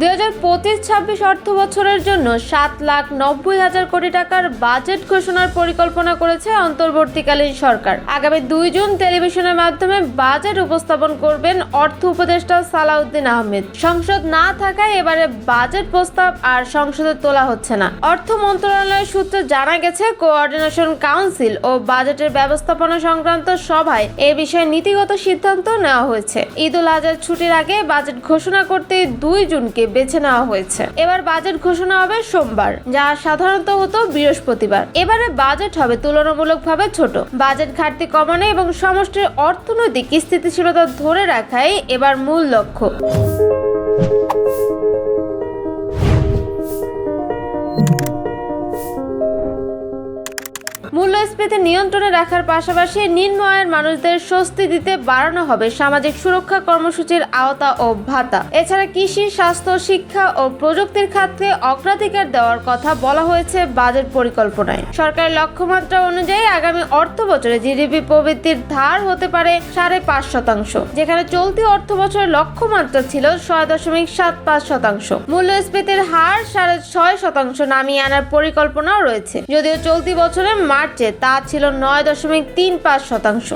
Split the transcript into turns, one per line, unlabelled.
দুই হাজার পঁচিশ ছাব্বিশ অর্থ বছরের জন্য সাত লাখ নব্বই হাজার কোটি টাকার বাজেট ঘোষণার পরিকল্পনা করেছে অন্তর্বর্তীকালীন সরকার। আগামী দুই জুন টেলিভিশনের মাধ্যমে বাজেট উপস্থাপন করবেন অর্থ উপদেষ্টা সালাউদ্দিন আহমেদ। সংসদ না থাকায় এবারে বাজেট প্রস্তাব আর সংসদে তোলা হচ্ছে না। অর্থ মন্ত্রণালয়ের সূত্রে জানা গেছে, কোঅর্ডিনেশন কাউন্সিল ও বাজেটের ব্যবস্থাপনা সংক্রান্ত সভায় এ বিষয়ে নীতিগত সিদ্ধান্ত নেওয়া হয়েছে। ঈদ উল আজহার ছুটির আগে বাজেট ঘোষণা করতে দুই জুনকে বেছে নেওয়া হয়েছে। এবার বাজেট ঘোষণা হবে সোমবার, যা সাধারণত হতো বৃহস্পতিবার। এবারে বাজেট হবে তুলনামূলকভাবে ছোট। বাজেট ঘাটতি কমানো এবং সমষ্টির অর্থনৈতিক স্থিতিশীলতা ধরে রাখাই এবার মূল লক্ষ্য। মূল্যস্ফীতি নিয়ন্ত্রণে রাখার পাশাপাশি নিম্ন আয়ের মানুষদের স্বস্তি দিতে বাড়ানো হবে সামাজিক সুরক্ষা কর্মসূচির আওতা ও ভাতা। এছাড়া কৃষি, স্বাস্থ্য, শিক্ষা ও প্রযুক্তির খাতে অগ্রাধিকার দেওয়ার কথা বলা হয়েছে বাজেট পরিকল্পনায়। সরকারের লক্ষ্যমাত্রা অনুযায়ী আগামী অর্থ বছরে জিডিপি প্রবৃদ্ধির ধার হতে পারে সাড়ে পাঁচ শতাংশ, যেখানে চলতি অর্থ বছরের লক্ষ্যমাত্রা ছিল ছয় দশমিক সাত পাঁচ শতাংশ। মূল্যস্ফীতির হার সাড়ে ছয় শতাংশ নামিয়ে আনার পরিকল্পনাও রয়েছে। যদিও চলতি বছরে মার্চে তা ছিল নয় দশমিক তিন পাঁচ শতাংশ।